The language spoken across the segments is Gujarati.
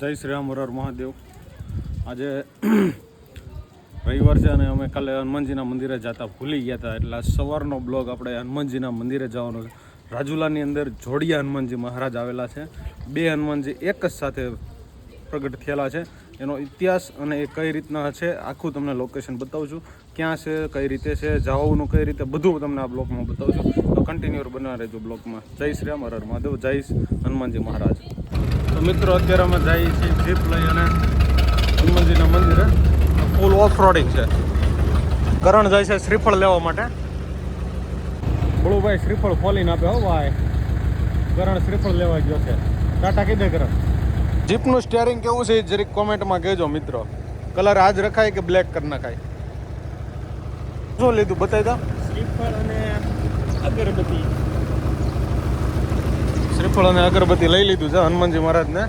જય શ્રી રામ હર મહાદેવ. આજે રવિવાર છે અને અમે કાલે હનુમાનજીના મંદિરે જતા ભૂલી ગયા હતા. એટલે સવારનો બ્લોગ આપણે હનુમાનજીના મંદિરે જવાનો છે. રાજુલાની અંદર જોડિયા હનુમાનજી મહારાજ આવેલા છે. બે હનુમાનજી એક જ સાથે પ્રગટ થયેલા છે. એનો ઇતિહાસ અને એ કઈ રીતના છે આખું તમને લોકેશન બતાવું છું. ક્યાં છે, કઈ રીતે છે જવાનું કઈ રીતે બધું તમને આ બ્લોગમાં બતાવું છું. તો કન્ટિન્યુ બના રહેજો બ્લોગમાં. જય શ્રી રામ હર મહાદેવ. જય હનુમાનજી મહારાજ. તો મિત્રો, અત્યારે અમે જઈએ છીએ જીપ લઈ અને હનુમાનજીના મંદિરે. ફૂલ ઓફ રોડિંગ છે. કરણ જાય છે શ્રીફળ લેવા માટે. બળુભાઈ શ્રીફળ ખોલીને આપે, હો ભાઈ. કરણ શ્રીફળ લેવા ગયો છે. ટાટા કીધે કરણ. જીપનું સ્ટેરિંગ કેવું છે જરીક કોમેન્ટમાં કહેજો મિત્રો. કલર આજ રખાય કે બ્લેક કરી નખાય? શું લીધું? બતાવી દો. શ્રીફળ અને અગરબત્તી. શ્રીફળ અને અગરબત્તી લઈ લીધું છે હનુમાનજી મહારાજને.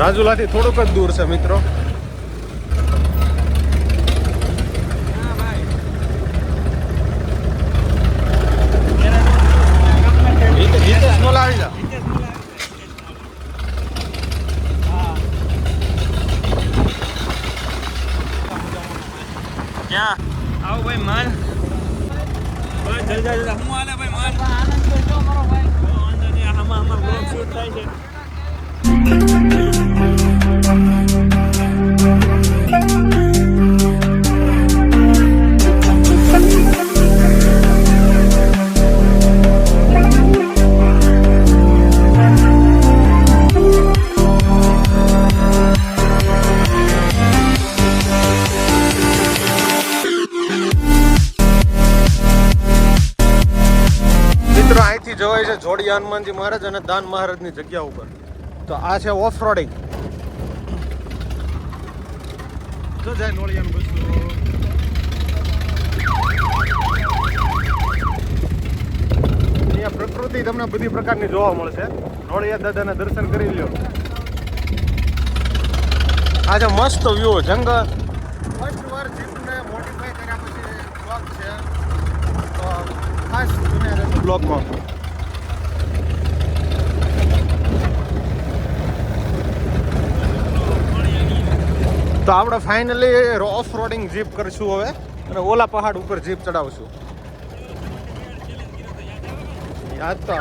રાજુલાથી થોડુંક જ દૂર છે મિત્રો હા ભાઈ હિતે- હિતેશ મોલા આવી જા ક્યાં આવો ભાઈ માલ. બસ જલ્દી જલ્દી હું આલે ભાઈ માલ. આનંદ જો મારો ભાઈ. આમાં આમાં બ્લોગ શૂટ થાય છે. છે જોડી હનુમાનજી મહારાજ અને દાન મહારાજની જગ્યા ઉપર. તો આ છે ઓફ રોડિંગ. જો જાય નોળિયાનું બસ. અહીંયા પ્રકૃતિ તમને બધી પ્રકારની જોવા મળશે. નોળિયા દાદાના દર્શન કરી લ્યો. આજે મસ્ત વ્યૂ જંગલ. ફર્સ્ટ વાર જીપને મોડિફાઈ કર્યા પછી બ્લોક છે. તો ખાસ રહેજો બ્લોકમાં તો આપણે ફાઇનલી ઓફ રોડિંગ જીપ કરશું હવે અને ઓલા પહાડ ઉપર જીપ ચડાવશું. યાદ તો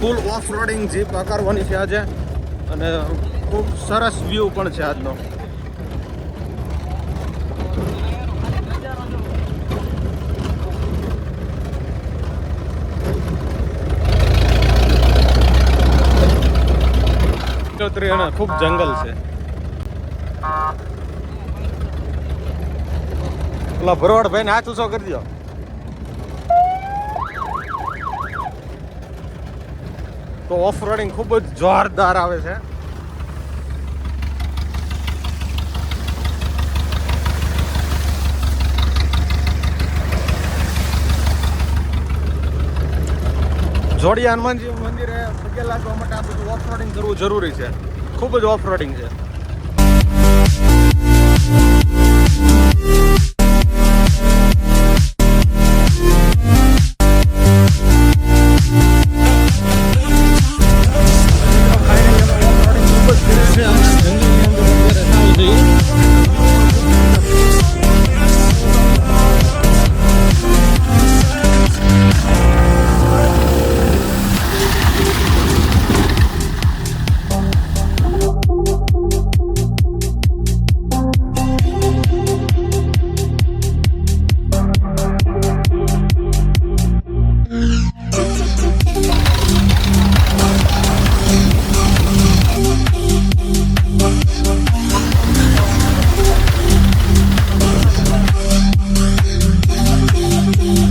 ફૂલ ઓફ રોડિંગ જીપ આકારવાની છે આજે. અને ખૂબ સરસ વ્યૂ પણ છે આજનો. લીલોતરી અને ખૂબ જંગલ છે. ઓલા ભરવાડ ભાઈ ને હાથ ઊંચો કરી દો તો ઓફ રોડિંગ ખૂબ જ જોરદાર આવે છે. જોડિયા હનુમાનજી મંદિરે માટે આ બધું ઓફ રોડિંગ કરવું જરૂરી છે. ખૂબ જ ઓફ રોડિંગ છે.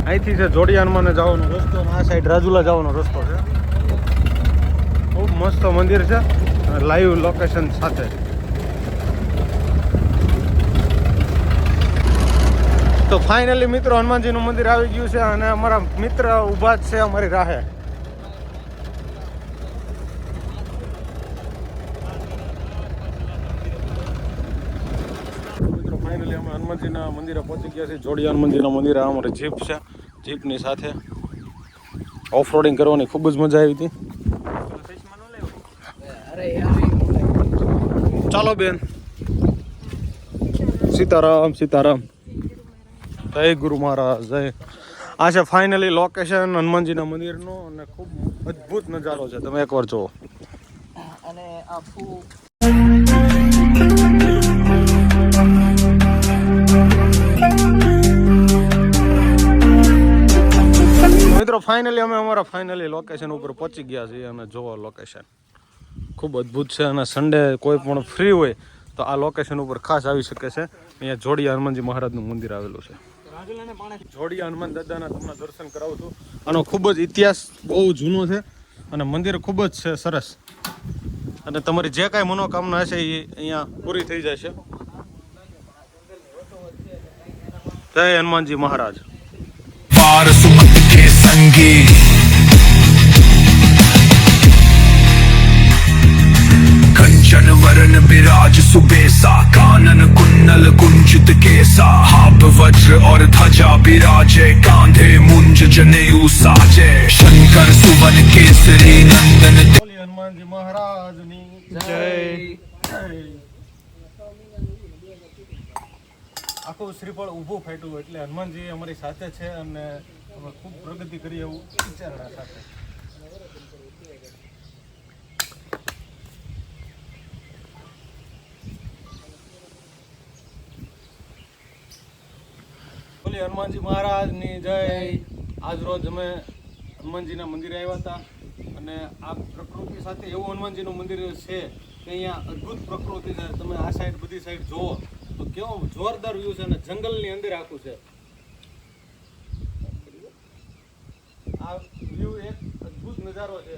અહીંથી છે જોડિયા હનુમાને જવાનો રસ્તો આ સાઈડ રાજુલા જવાનો રસ્તો છે. ખૂબ મસ્ત મંદિર છે. લાઈવ લોકેશન સાથે. તો ફાઇનલી મિત્રો હનુમાનજીનું મંદિર આવી ગયું છે અને અમારા મિત્ર ઊભા જ છે અમારી રાહે. ફાઇનલી અમે હનુમાનજીના મંદિરે પહોંચી ગયા છીએ. જોડિયા મંદિરના મંદિરે અમારી જીપ છે. જીપની સાથે ઓફ રોડિંગ કરવાની ખૂબ જ મજા આવી હતી. ચાલો બેન. સીતારામ સીતારામ. જય ગુરુ મહારાજ, જય. આ છે ફાઇનલી લોકેશન હનુમાનજીના મંદિરનો અને ખૂબ અદ્ભુત નજારો છે. તમે એકવાર જુઓ. અને આખું મિત્રો ફાઇનલી અમે અમારા ફાઇનલી લોકેશન ઉપર પહોંચી ગયા છીએ અને જોવો લોકેશન ખૂબ અદ્ભુત છે અને સન્ડે કોઈ પણ ફ્રી હોય તો આ લોકેશન ઉપર ખાસ આવી શકે છે. અહીંયા જોડિયા હનુમાનજી મહારાજનું મંદિર આવેલું છે. જોડિયા હનુમાન દાદાના તમને દર્શન કરાવું છું. આનો ખૂબ જ ઇતિહાસ બહુ જૂનો છે અને મંદિર ખૂબ જ છે સરસ. અને તમારી જે કાંઈ મનોકામના હશે એ અહીંયા પૂરી થઈ જશે જય હનુમાનજી મહારાજ. સંગીત કંચન વરણ બિરાજ સુબેસા કાનન કુન્નલ કુંજિત કેસા હાપ વજ્ર ઓર ધજા બિરાજે કાંધે મુંજ જનેયુ સાજે શંકર સુવન કેસરી નંદન હનુમાનજી મહારાજની જય. આખું શ્રીફળ ઊભું ફાટ્યું એટલે હનુમાનજી અમારી સાથે છે અને ખૂબ પ્રગતિ કરી એવું વિચારણા સાથે. હનુમાનજી મહારાજની જય. આજ રોજ અમે હનુમાનજીના મંદિરે આવ્યા હતા અને આ પ્રકૃતિ સાથે એવું હનુમાનજીનું મંદિર છે કે અહીંયા અદ્ભુત પ્રકૃતિ છે. તમે આ સાઈડ બધી સાઈડ જુઓ. તો કેવો જોરદાર વ્યૂ છે અને જંગલની અંદર આખું છે. આ વ્યૂ એક અદ્ભુત નજારો છે.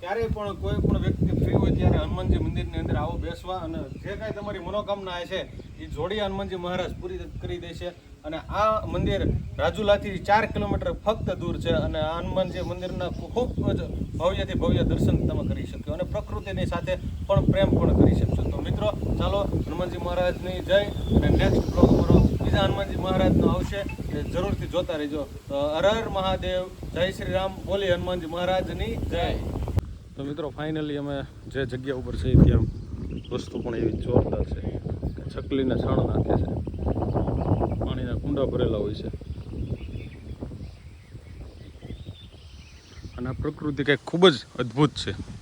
ક્યારેય પણ કોઈ વ્યક્તિ ફ્રી હોય ત્યારે હનુમાનજી મંદિરની અંદર આવો બેસવા અને જે કાંઈ તમારી મનોકામના છે એ જોડી હનુમાનજી મહારાજ પૂરી કરી દેશે. અને આ મંદિર રાજુલાથી ચાર કિલોમીટર ફક્ત દૂર છે અને આ હનુમાનજી મંદિરના ખૂબ જ ભવ્યથી ભવ્ય દર્શન તમે કરી શકો અને પ્રકૃતિની સાથે પણ પ્રેમ પણ કરી શકશો. તો મિત્રો, ચાલો હનુમાનજી મહારાજની જય અને નેક્સ્ટ બીજા હનુમાનજી મહારાજનો આવશે. એ જરૂરથી જોતા રહેજો. તો હર મહાદેવ. જય શ્રી રામ. બોલી હનુમાનજી મહારાજની જય. તો મિત્રો ફાઇનલી અમે જે જગ્યા ઉપર છે ત્યાં વસ્તુ પણ એવી જોરદાર છે. છકલીને છાણ નાખે છે. પાણીના કુંડા ભરેલા હોય છે. અને આ પ્રકૃતિ કંઈક ખૂબ જ અદ્ભુત છે.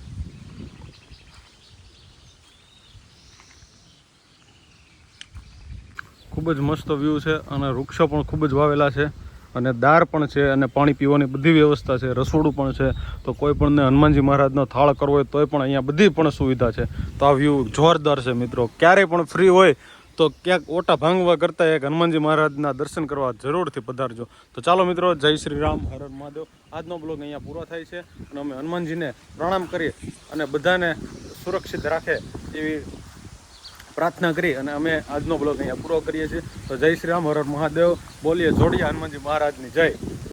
ખૂબ જ મસ્ત વ્યૂ છે અને વૃક્ષો પણ ખૂબ જ વાવેલા છે અને દાર પણ છે અને પાણી પીવાની બધી વ્યવસ્થા છે, રસોડું પણ છે. તો કોઈ પણને હનુમાનજી મહારાજનો થાળ કરવો હોય તોય પણ અહીંયા બધી પણ સુવિધા છે. તો આ વ્યૂ જોરદાર છે મિત્રો. ક્યારેય પણ ફ્રી હોય તો ક્યાંક ઓટા ભાંગવા કરતાં એક હનુમાનજી મહારાજના દર્શન કરવા જરૂરથી પધારજો. તો ચાલો મિત્રો, જય શ્રી રામ, હર હર મહાદેવ. આજનો બ્લોગ અહીંયા પૂરો થાય છે અને અમે હનુમાનજીને પ્રણામ કરીએ અને બધાને સુરક્ષિત રાખે એવી પ્રાર્થના કરી અને અમે આજનો બ્લોગ અહીંયા પૂરો કરીએ છીએ. તો જય શ્રી રામ હર મહાદેવ. બોલીએ, જોડીએ હનુમાનજી મહારાજની જય.